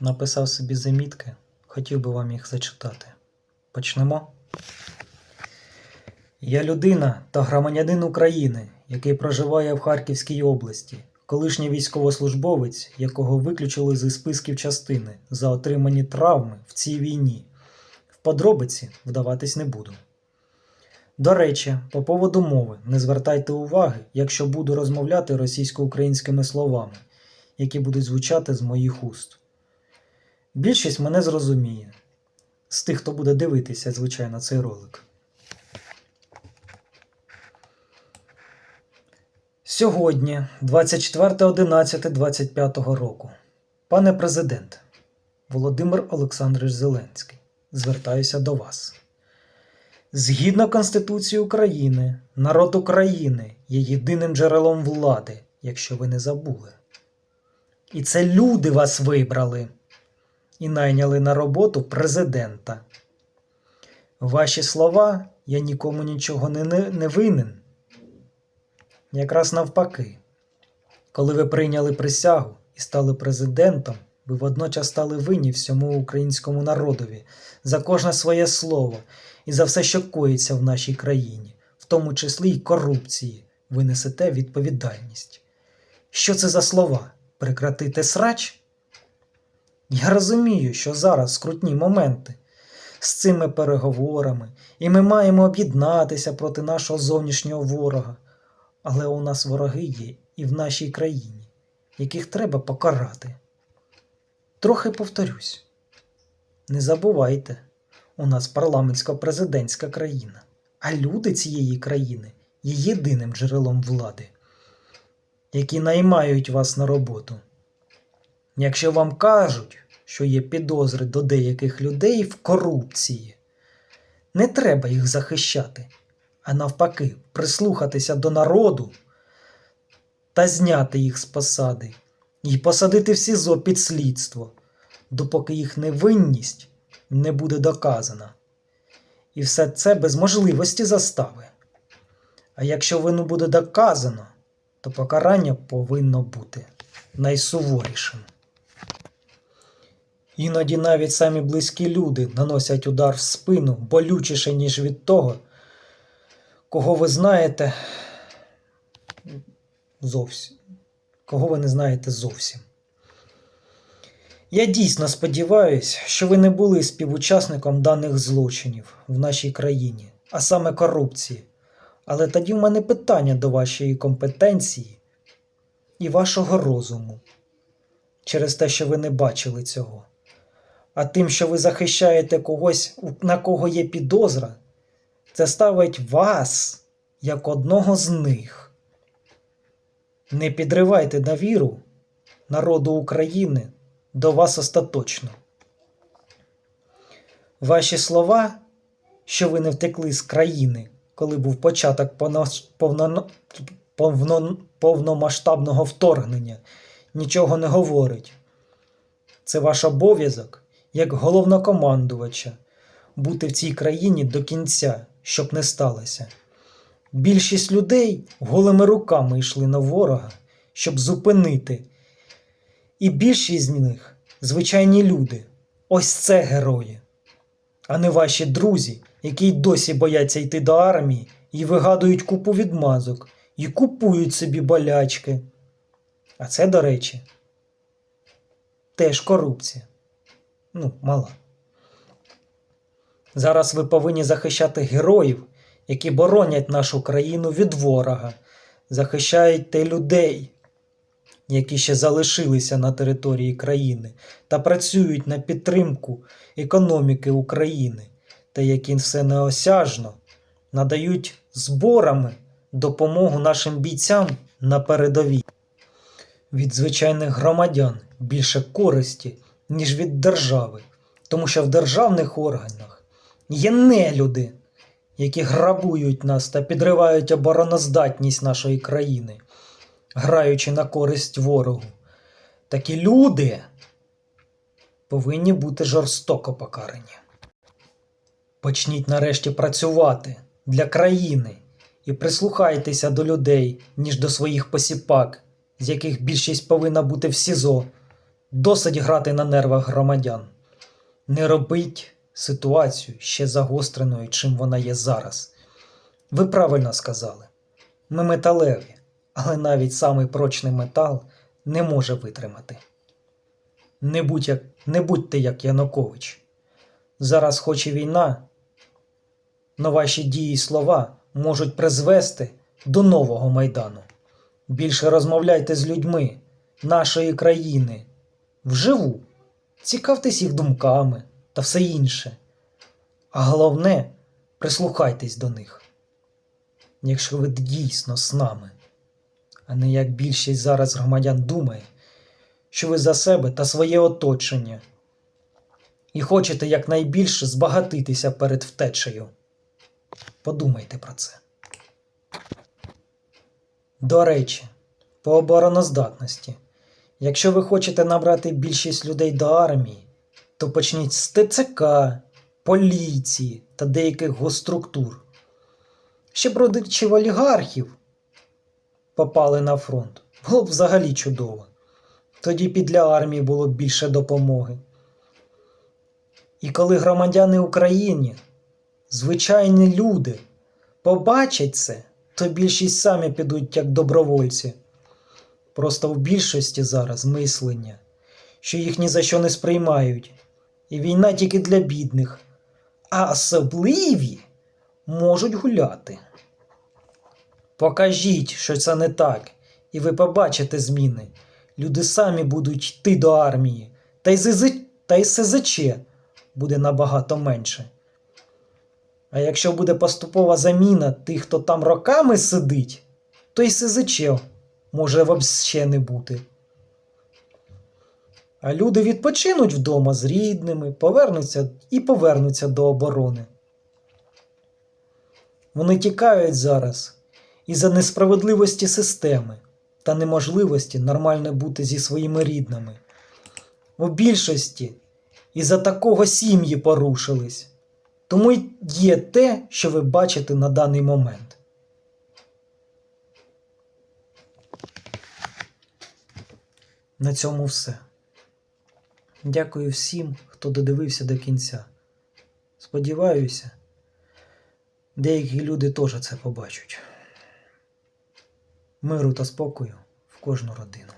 Написав собі замітки, хотів би вам їх зачитати. Почнемо. Я людина та громадянин України, який проживає в Харківській області, колишній військовослужбовець, якого виключили зі списків частини за отримані травми в цій війні. В подробиці вдаватись не буду. До речі, по поводу мови не звертайте уваги, якщо буду розмовляти російсько-українськими словами, які будуть звучати з моїх уст. Більшість мене зрозуміє. З тих, хто буде дивитися, звичайно, цей ролик. Сьогодні, 24.11.25 року. Пане президент Володимир Олександрович Зеленський, звертаюся до вас. Згідно Конституції України, народ України є єдиним джерелом влади, якщо ви не забули. І це люди вас вибрали і найняли на роботу президента. Ваші слова я нікому нічого не, не, не винен. Якраз навпаки. Коли ви прийняли присягу і стали президентом, ви водночас стали винні всьому українському народові за кожне своє слово і за все, що коїться в нашій країні, в тому числі й корупції, ви несете відповідальність. Що це за слова? Прекратити срач? Я розумію, що зараз скрутні моменти з цими переговорами, і ми маємо об'єднатися проти нашого зовнішнього ворога. Але у нас вороги є і в нашій країні, яких треба покарати. Трохи повторюсь. Не забувайте, у нас парламентсько-президентська країна, а люди цієї країни є єдиним джерелом влади, які наймають вас на роботу. Якщо вам кажуть, що є підозри до деяких людей в корупції, не треба їх захищати, а навпаки, прислухатися до народу та зняти їх з посади і посадити в СІЗО під слідство, допоки їх невинність не буде доказана. І все це без можливості застави. А якщо вину буде доказано, то покарання повинно бути найсуворішим. Іноді навіть самі близькі люди наносять удар в спину болючіше, ніж від того, кого ви знаєте зовсім. Кого ви не знаєте зовсім. Я дійсно сподіваюся, що ви не були співучасником даних злочинів в нашій країні, а саме корупції. Але тоді в мене питання до вашої компетенції і вашого розуму через те, що ви не бачили цього. А тим, що ви захищаєте когось, на кого є підозра, це ставить вас як одного з них. Не підривайте довіру народу України до вас остаточно. Ваші слова, що ви не втекли з країни, коли був початок повно- повно- повно- повномасштабного вторгнення, нічого не говорить. Це ваш обов'язок як головнокомандувача бути в цій країні до кінця, щоб не сталося. Більшість людей голими руками йшли на ворога, щоб зупинити. І більшість з них звичайні люди. Ось це герої, а не ваші друзі, які й досі бояться йти до армії і вигадують купу відмазок, і купують собі болячки. А це, до речі, теж корупція. Ну, мала. Зараз ви повинні захищати героїв, які боронять нашу країну від ворога, захищаєте людей, які ще залишилися на території країни та працюють на підтримку економіки України, та які все неосяжно надають зборами допомогу нашим бійцям на передовій. Від звичайних громадян більше користі, ніж від держави, тому що в державних органах є нелюди, які грабують нас та підривають обороноздатність нашої країни, граючи на користь ворогу. Такі люди повинні бути жорстоко покарані. Почніть нарешті працювати для країни і прислухайтеся до людей, ніж до своїх посіпак, з яких більшість повинна бути в СІЗО Досить грати на нервах громадян. Не робить ситуацію ще загостреною, чим вона є зараз. Ви правильно сказали. Ми металеві, але навіть самий прочний метал не може витримати. Не, будь як, не будьте як Янукович. Зараз хоч і війна, но ваші дії й слова можуть призвести до нового майдану. Більше розмовляйте з людьми нашої країни вживу, цікавтесь їх думками та все інше. А головне, прислухайтесь до них, якщо ви дійсно з нами, а не як більшість зараз громадян думає, що ви за себе та своє оточення і хочете якнайбільше збагатитися перед втечею. Подумайте про це. До речі, по обороноздатності. Якщо ви хочете набрати більшість людей до армії, то почніть з ТЦК, поліції та деяких госструктур. Щоб родичів олігархів попали на фронт, було б взагалі чудово. Тоді б і для армії було б більше допомоги. І коли громадяни України, звичайні люди, побачать це, то більшість самі підуть як добровольці. Просто в більшості зараз мислення, що їх ні за що не сприймають, і війна тільки для бідних, а особливі можуть гуляти. Покажіть, що це не так, і ви побачите зміни. Люди самі будуть йти до армії, та й ЗЗ... та й СЗЧ буде набагато менше. А якщо буде поступова заміна тих, хто там роками сидить, то й СЗЧ може взагалі не бути. А люди відпочинуть вдома з рідними, повернуться і повернуться до оборони. Вони тікають зараз із-за несправедливості системи та неможливості нормально бути зі своїми рідними. У більшості із-за такого сім'ї порушились. Тому є те, що ви бачите на даний момент. На цьому все. Дякую всім, хто додивився до кінця. Сподіваюся, деякі люди теж це побачать. Миру та спокою в кожну родину.